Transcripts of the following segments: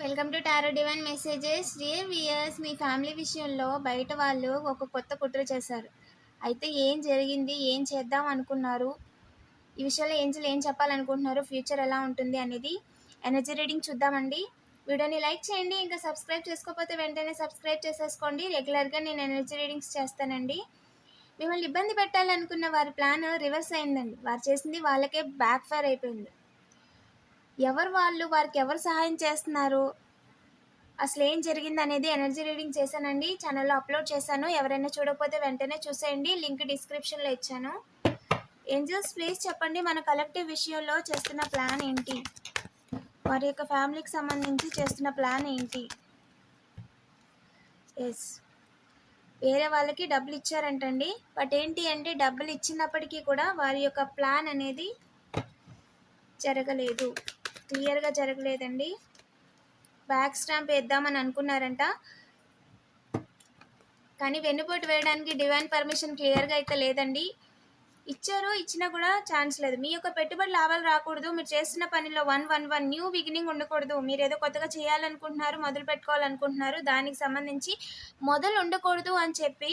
Welcome to tarot divine messages. Dear viewers me family విషయంలో బయట వాళ్ళు ఒక కొత్త కుట్ర చేశారు. అయితే ఏం జరిగింది? ఏం చేద్దాం అనుకున్నారు? ఈ విషయంలో ఏంజల్ ఏం చెప్పాలనుకుంటున్నారు? ఫ్యూచర్ ఎలా ఉంటుంది అనేది ఎనర్జీ రీడింగ్ చూద్దామండి. వీడియోని లైక్ చేయండి ఇంకా సబ్స్క్రైబ్ చేసుకోకపోతే వెంటనే సబ్స్క్రైబ్ చేసేసుకోండి. రెగ్యులర్గా నేను ఎనర్జీ రీడింగ్స్ చేస్తానండి. మిమ్మల్ని ఇబ్బంది పెట్టాలనుకున్న వారి ప్లాన్ రివర్స్ అయిందండి. వారు చేసింది వాళ్ళకే బ్యాక్ ఫైర్ అయిపోయింది. ఎవరు వాళ్ళు? వారికి ఎవరు సహాయం చేస్తున్నారు? అసలు ఏం జరిగింది అనేది ఎనర్జీ రీడింగ్ చేశానండి. ఛానల్లో అప్లోడ్ చేశాను. ఎవరైనా చూడకపోతే వెంటనే చూసేయండి. లింక్ డిస్క్రిప్షన్లో ఇచ్చాను. ఏంజల్స్ ప్లీజ్ చెప్పండి మన కలెక్టివ్ విషయంలో చేస్తున్న ప్లాన్ ఏంటి? వారి యొక్క ఫ్యామిలీకి సంబంధించి చేస్తున్న ప్లాన్ ఏంటి? ఎస్ వేరే వాళ్ళకి డబ్బులు ఇచ్చారంటండి. బట్ ఏంటి అంటే డబ్బులు ఇచ్చినప్పటికీ కూడా వారి యొక్క ప్లాన్ అనేది జరగలేదు. క్లియర్గా జరగలేదండి. బ్యాక్ స్టాంప్ వేద్దామని అనుకున్నారంట. కానీ వెన్నుపోటు వేయడానికి డివైన్ పర్మిషన్ క్లియర్గా అయితే లేదండి. ఇచ్చారు ఇచ్చినా కూడా ఛాన్స్ లేదు. మీ యొక్క పెట్టుబడి లాభాలు రాకూడదు. మీరు చేస్తున్న పనిలో one one one new beginning ఉండకూడదు. మీరు ఏదో కొత్తగా చేయాలనుకుంటున్నారు మొదలు పెట్టుకోవాలనుకుంటున్నారు. దానికి సంబంధించి మొదలు ఉండకూడదు అని చెప్పి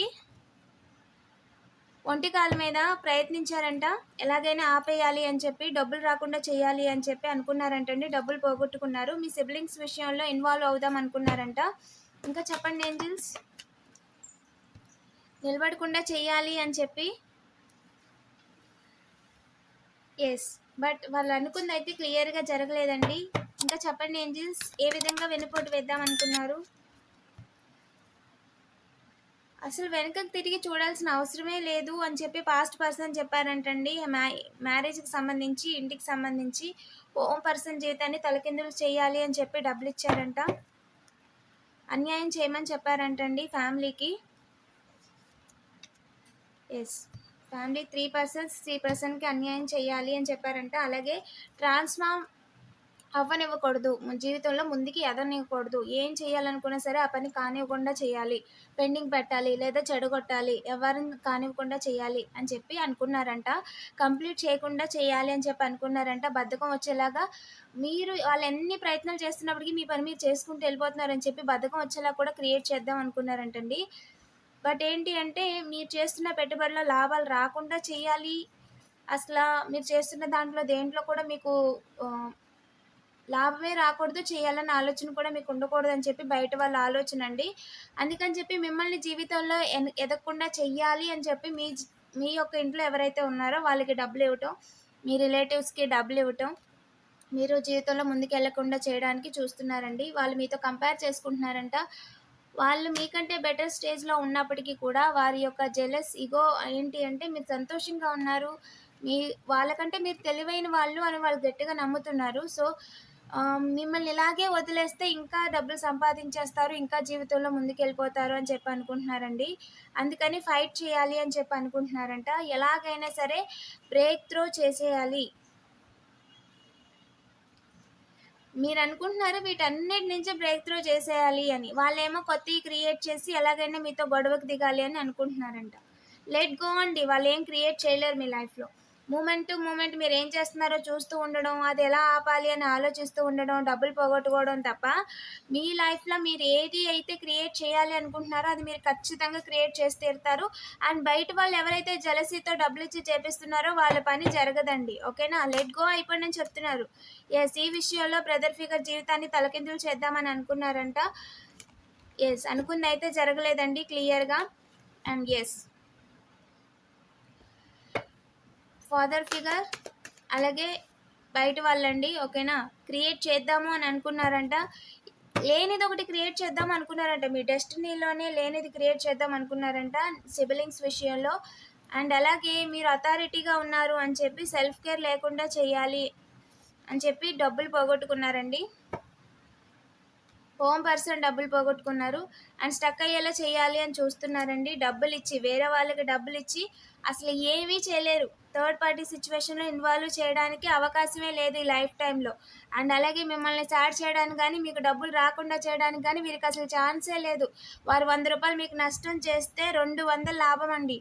ఒంటికాల మీద ప్రయత్నించారంట. ఎలాగైనా ఆపేయాలి అని చెప్పి డబ్బులు రాకుండా చేయాలి అని చెప్పి అనుకున్నారంటండి. డబ్బులు పోగొట్టుకున్నారు. మీ సిబ్లింగ్స్ విషయంలో ఇన్వాల్వ్ అవుదాం అనుకున్నారంట. ఇంకా చెప్పండి ఏంజిల్స్? నిలబడకుండా చేయాలి అని చెప్పి? ఎస్ బట్ వాళ్ళు అనుకుంది అయితే క్లియర్గా జరగలేదండి. ఇంకా చెప్పండి ఏంజిల్స్? ఏ విధంగా వెనుపోటు వేద్దాం అనుకున్నారు? అసలు వెనకకు తిరిగి చూడాల్సిన అవసరమే లేదు అని చెప్పి పాస్ట్ పర్సన్ చెప్పారంటండి. మ్యా మ్యారేజ్కి సంబంధించి ఇంటికి సంబంధించి హోమ్ పర్సన్ జీవితాన్ని తలకిందులు చేయాలి అని చెప్పి డబ్బులు ఇచ్చారంట. అన్యాయం చేయమని చెప్పారంటండి ఫ్యామిలీకి yes family three persons three పర్సన్కి అన్యాయం చేయాలి అని చెప్పారంట. అలాగే ట్రాన్స్ఫార్మ్ అవ్వనివ్వకూడదు. జీవితంలో ముందుకి ఎదనివ్వకూడదు ఏం చేయాలనుకున్నా సరే ఆ పని కానివ్వకుండా చేయాలి. పెండింగ్ పెట్టాలి లేదా చెడగొట్టాలి. ఎవరిని కానివ్వకుండా చేయాలి అని చెప్పి అనుకున్నారంట. కంప్లీట్ చేయకుండా చేయాలి అని చెప్పి అనుకున్నారంట. బద్ధకం వచ్చేలాగా మీరు వాళ్ళు ఎన్ని ప్రయత్నాలు చేస్తున్నప్పటికీ మీ పని మీరు చేసుకుంటూ వెళ్ళిపోతున్నారని చెప్పి బద్ధకం వచ్చేలా కూడా క్రియేట్ చేద్దాం అనుకున్నారంటండి. బట్ ఏంటి అంటే మీరు చేస్తున్న పెట్టుబడిలో లాభాలు రాకుండా చేయాలి. అసలు మీరు చేస్తున్న దాంట్లో దేంట్లో కూడా మీకు లాభమే రాకూడదు చేయాలన్న ఆలోచన కూడా మీకు ఉండకూడదు అని చెప్పి బయట వాళ్ళ ఆలోచన అండి. అందుకని చెప్పి మిమ్మల్ని జీవితంలో ఎదగకుండా చెయ్యాలి అని చెప్పి మీ మీ యొక్క ఇంట్లో ఎవరైతే ఉన్నారో వాళ్ళకి డబ్బులు ఇవ్వటం మీ రిలేటివ్స్కి డబ్బులు ఇవ్వటం మీరు జీవితంలో ముందుకు వెళ్ళకుండా చేయడానికి చూస్తున్నారండి. వాళ్ళు మీతో కంపేర్ చేసుకుంటున్నారంట. వాళ్ళు మీకంటే బెటర్ స్టేజ్లో ఉన్నప్పటికీ కూడా వారి యొక్క జెలస్ ఇగో ఏంటి అంటే మీరు సంతోషంగా ఉన్నారు. మీ వాళ్ళకంటే మీరు తెలివైన వాళ్ళు అని వాళ్ళు గట్టిగా నమ్ముతున్నారు. సో మిమ్మల్ని ఇలాగే వదిలేస్తే ఇంకా డబ్బులు సంపాదించేస్తారు ఇంకా జీవితంలో ముందుకెళ్ళిపోతారు అని చెప్పి అనుకుంటున్నారండి. అందుకని ఫైట్ చేయాలి అని చెప్పి అనుకుంటున్నారంట. ఎలాగైనా సరే బ్రేక్ త్రో చేసేయాలి. మీరు అనుకుంటున్నారు వీటన్నిటి నుంచి బ్రేక్ త్రో చేసేయాలి అని? వాళ్ళేమో కొత్తవి క్రియేట్ చేసి ఎలాగైనా మీతో గొడవకు దిగాలి అని అనుకుంటున్నారంట. లెట్ గో అండి. వాళ్ళు ఏం క్రియేట్ చేయలేరు మీ లైఫ్లో. మూమెంట్ టు మూమెంట్ మీరు ఏం చేస్తున్నారో చూస్తూ ఉండడం అది ఎలా ఆపాలి అని ఆలోచిస్తూ ఉండడం డబ్బులు పోగొట్టుకోవడం తప్ప మీ లైఫ్లో మీరు ఏది అయితే క్రియేట్ చేయాలి అనుకుంటున్నారో అది మీరు ఖచ్చితంగా క్రియేట్ చేసి తీరుతారు. అండ్ బయట వాళ్ళు ఎవరైతే జలసీతో డబ్బులు ఇచ్చి చేపిస్తున్నారో వాళ్ళ పని జరగదండి. ఓకేనా లెట్ గో నేను చెప్తున్నారు. ఎస్ ఈ విషయంలో బ్రదర్ ఫిగర్ జీవితాన్ని తలకిందులు చేద్దామని అనుకున్నారంట. ఎస్ అనుకుంది అయితే జరగలేదండి క్లియర్గా అండ్ ఎస్ ఫాదర్ ఫిగర్. అలాగే బయట వాళ్ళండి ఓకేనా? క్రియేట్ చేద్దాము అని అనుకున్నారంట. లేనిది ఒకటి క్రియేట్ చేద్దాం అనుకున్నారంట. మీ డెస్టినీలోనే లేనిది క్రియేట్ చేద్దాం అనుకున్నారంట సిబిలింగ్స్ విషయంలో. అండ్ అలాగే మీరు అథారిటీగా ఉన్నారు అని చెప్పి సెల్ఫ్ కేర్ లేకుండా చేయాలి అని చెప్పి డబ్బులు పోగొట్టుకున్నారండి. హోమ్ పర్సన్ డబ్బులు పోగొట్టుకున్నారు అండ్ స్టక్ అయ్యేలా చేయాలి అని చూస్తున్నారండి. డబ్బులు ఇచ్చి వేరే వాళ్ళకి డబ్బులు ఇచ్చి అసలు ఏమీ చేయలేరు. థర్డ్ పార్టీ సిచ్యువేషన్లో ఇన్వాల్వ్ చేయడానికి అవకాశమే లేదు ఈ లైఫ్ టైంలో అండ్ అలాగే మిమ్మల్ని చాట్ చేయడానికి కానీ మీకు డబ్బులు రాకుండా చేయడానికి కానీ వీరికి అసలు ఛాన్సే లేదు. వారు వంద రూపాయలు మీకు నష్టం చేస్తే రెండు వందల లాభం అండి.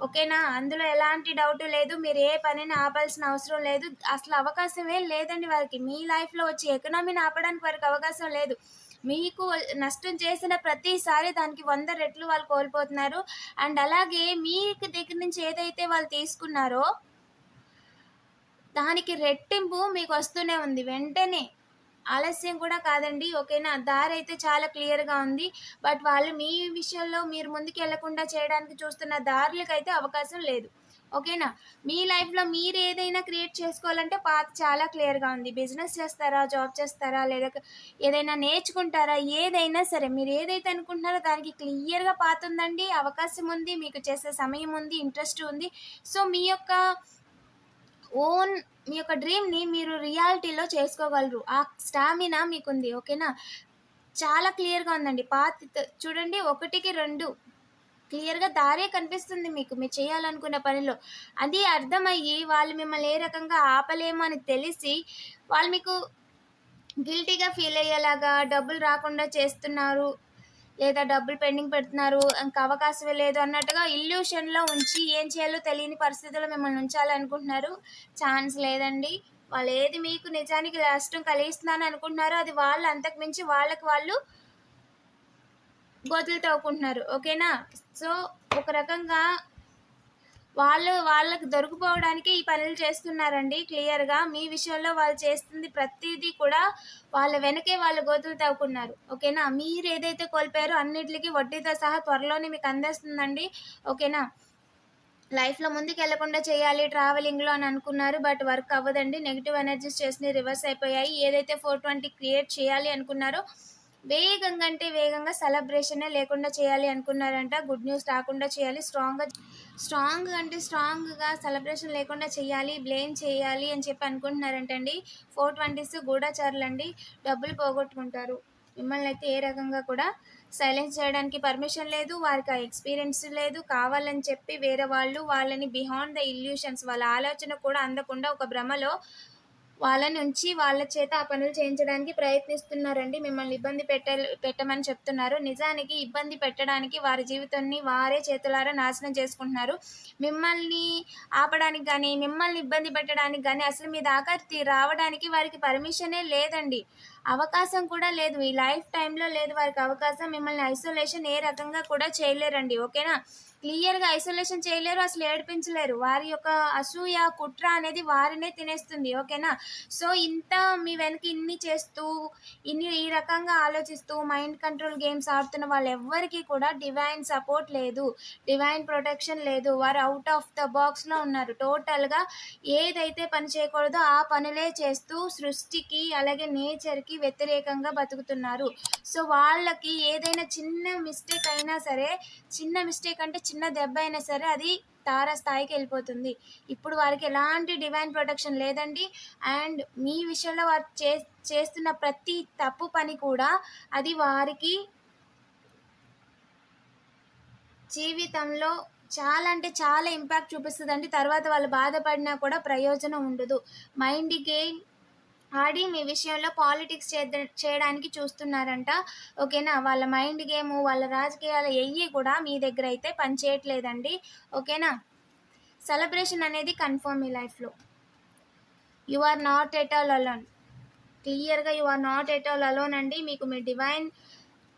ఓకేనా? అందులో ఎలాంటి డౌట్ లేదు. మీరు ఏ పనిని ఆపాల్సిన అవసరం లేదు. అసలు అవకాశమే లేదండి వారికి. మీ లైఫ్లో వచ్చి ఎకనామీని ఆపడానికి వారికి అవకాశం లేదు. మీకు నష్టం చేసిన ప్రతిసారి దానికి వంద రెట్లు వాళ్ళు కోల్పోతున్నారు. అండ్ అలాగే మీకు దగ్గర నుంచి ఏదైతే వాళ్ళు తీసుకున్నారో దానికి రెట్టింపు మీకు వస్తూనే ఉంది. వెంటనే ఆలస్యం కూడా కాదండి. ఓకేనా? దారి అయితే చాలా క్లియర్గా ఉంది. బట్ వాళ్ళు మీ విషయంలో మీరు ముందుకు వెళ్ళకుండా చేయడానికి చూస్తున్న దారులకు అయితే అవకాశం లేదు. ఓకేనా? మీ లైఫ్లో మీరు ఏదైనా క్రియేట్ చేసుకోవాలంటే పాత చాలా క్లియర్గా ఉంది. బిజినెస్ చేస్తారా? జాబ్ చేస్తారా? లేదా ఏదైనా నేర్చుకుంటారా? ఏదైనా సరే మీరు ఏదైతే అనుకుంటున్నారో దానికి క్లియర్గా పాత ఉందండి. అవకాశం ఉంది. మీకు చేసే సమయం ఉంది. ఇంట్రెస్ట్ ఉంది. సో మీ యొక్క ఓన్ మీ యొక్క డ్రీమ్ని మీరు రియాలిటీలో చేసుకోగలరు. ఆ స్టామినా మీకుంది. ఓకేనా? చాలా క్లియర్గా ఉందండి. పాత చూడండి. ఒకటికి రెండు. క్లియర్గా దారే కనిపిస్తుంది మీకు మీరు చేయాలనుకున్న పనిలో. అది అర్థమయ్యి వాళ్ళు మిమ్మల్ని ఏ రకంగా ఆపలేమో అని తెలిసి వాళ్ళు మీకు గిల్టీగా ఫీల్ అయ్యేలాగా డబ్బులు రాకుండా చేస్తున్నారు లేదా డబ్బులు పెండింగ్ పెడుతున్నారు ఇంకా అవకాశం లేదు అన్నట్టుగా ఇల్యూషన్లో ఉంచి ఏం చేయాలో తెలియని పరిస్థితుల్లో మిమ్మల్ని ఉంచాలనుకుంటున్నారు. ఛాన్స్ లేదండి. వాళ్ళు ఏది మీకు నిజానికి నష్టం కలిగిస్తున్నాను అనుకుంటున్నారో అది వాళ్ళు అంతకు మించి వాళ్ళకి వాళ్ళు గోతులు తవ్వుకుంటున్నారు ఓకేనా? సో ఒక రకంగా వాళ్ళు వాళ్ళకి దొరికిపోవడానికి ఈ పనులు చేస్తున్నారండి క్లియర్గా. మీ విషయంలో వాళ్ళు చేస్తుంది ప్రతిదీ కూడా వాళ్ళ వెనకే వాళ్ళు గోతులు తవ్వుకున్నారు ఓకేనా? మీరు ఏదైతే కోల్పోయారో అన్నిటికీ వడ్డీతో సహా త్వరలోనే మీకు అందేస్తుందండి. ఓకేనా? లైఫ్లో ముందుకు వెళ్ళకుండా చేయాలి ట్రావెలింగ్లో అని అనుకున్నారు బట్ వర్క్ అవ్వదండి. నెగిటివ్ ఎనర్జీస్ చేసినవి రివర్స్ అయిపోయాయి. ఏదైతే ఫోర్ ట్వంటీ క్రియేట్ చేయాలి అనుకున్నారో వేగంగా అంటే వేగంగా సెలబ్రేషనే లేకుండా చేయాలి అనుకున్నారంట. గుడ్ న్యూస్ రాకుండా చేయాలి. స్ట్రాంగ్గా స్ట్రాంగ్ అంటే స్ట్రాంగ్గా సెలబ్రేషన్ లేకుండా చేయాలి బ్లేమ్ చేయాలి అని చెప్పి అనుకుంటున్నారంటండి. ఫోర్ ట్వంటీస్ గూఢచారులు అండి డబ్బులు పోగొట్టుకుంటారు. మిమ్మల్ని అయితే ఏ రకంగా కూడా సైలెన్స్ చేయడానికి పర్మిషన్ లేదు. వారికి ఆ ఎక్స్పీరియన్స్ లేదు. కావాలని చెప్పి వేరే వాళ్ళు వాళ్ళని బిహాండ్ ద ఇల్యూషన్స్ వాళ్ళ ఆలోచన కూడా అందకుండా ఒక భ్రమలో వాళ్ళ నుంచి వాళ్ళ చేత ఆ పనులు చేయించడానికి ప్రయత్నిస్తున్నారండి. మిమ్మల్ని ఇబ్బంది పెట్ట పెట్టమని చెప్తున్నారు. నిజానికి ఇబ్బంది పెట్టడానికి వారి జీవితాన్ని వారే చేతులారా నాశనం చేసుకుంటున్నారు. మిమ్మల్ని ఆపడానికి కానీ మిమ్మల్ని ఇబ్బంది పెట్టడానికి కానీ అసలు మీ దాకా రావడానికి వారికి పర్మిషనే లేదండి. అవకాశం కూడా లేదు. ఈ లైఫ్ టైంలో లేదు. వారికి అవకాశం మిమ్మల్ని ఐసోలేషన్ ఏ రకంగా కూడా చేయలేరండి. ఓకేనా? క్లియర్గా ఐసోలేషన్ చేయలేరు అసలు ఏడిపించలేరు. వారి యొక్క అసూయ కుట్ర అనేది వారినే తినేస్తుంది. ఓకేనా? సో ఇంత మీ వెనక ఇన్ని చేస్తూ ఇన్ని ఈ రకంగా ఆలోచిస్తూ మైండ్ కంట్రోల్ గేమ్స్ ఆడుతున్న వాళ్ళు ఎవ్వరికీ కూడా డివైన్ సపోర్ట్ లేదు. డివైన్ ప్రొటెక్షన్ లేదు. వారు అవుట్ ఆఫ్ ద బాక్స్లో ఉన్నారు. టోటల్గా ఏదైతే పని చేయకూడదో ఆ పనులే చేస్తూ సృష్టికి అలాగే నేచర్కి వ్యతిరేకంగా బతుకుతున్నారు. సో వాళ్ళకి ఏదైనా చిన్న మిస్టేక్ అయినా సరే చిన్న మిస్టేక్ అంటే చిన్న దెబ్బ అయినా సరే అది తార స్థాయికి వెళ్ళిపోతుంది. ఇప్పుడు వారికి ఎలాంటి డివైన్ ప్రొటెక్షన్ లేదండి. అండ్ మీ విషయంలో వారు చే చేస్తున్న ప్రతి తప్పు పని కూడా అది వారికి జీవితంలో చాలా అంటే చాలా ఇంపాక్ట్ చూపిస్తుందండి. తర్వాత వాళ్ళు బాధపడినా కూడా ప్రయోజనం ఉండదు. మైండ్ గేమ్ ఆడి మీ విషయంలో పాలిటిక్స్ చేయడానికి చూస్తున్నారంట. ఓకేనా? వాళ్ళ మైండ్ గేమ్ వాళ్ళ రాజకీయాలు ఎయ్యి కూడా మీ దగ్గర అయితే పనిచేయట్లేదండి ఓకేనా? సెలబ్రేషన్ అనేది కన్ఫర్మ్ మీ లైఫ్లో. You are not at all alone. క్లియర్గా you are not at all alone అండి. మీకు మీ డివైన్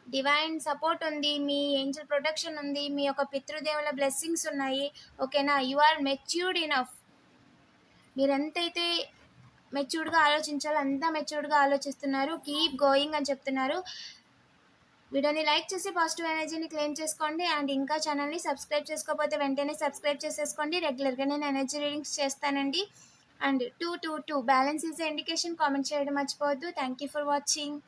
డివైన్ సపోర్ట్ ఉంది. మీ ఏంజల్ ప్రొటెక్షన్ ఉంది. మీ యొక్క పితృదేవుల బ్లెస్సింగ్స్ ఉన్నాయి. ఓకేనా? You are matured enough. మీరు ఎంతైతే మెచ్యూర్డ్గా ఆలోచించాలి. అంతా మెచ్యూర్డ్గా ఆలోచిస్తున్నారు. కీప్ గోయింగ్ అని చెప్తున్నారు. వీడియోని లైక్ చేసి పాజిటివ్ ఎనర్జీని క్లెయిమ్ చేసుకోండి. అండ్ ఇంకా ఛానల్ని సబ్స్క్రైబ్ చేసుకోకపోతే వెంటనే సబ్స్క్రైబ్ చేసేసుకోండి. రెగ్యులర్గా నేను ఎనర్జీ రీడింగ్స్ చేస్తానండి. And two two two. Balance is indication. Comment చేయడం మర్చిపోవద్దు. Thank you for watching.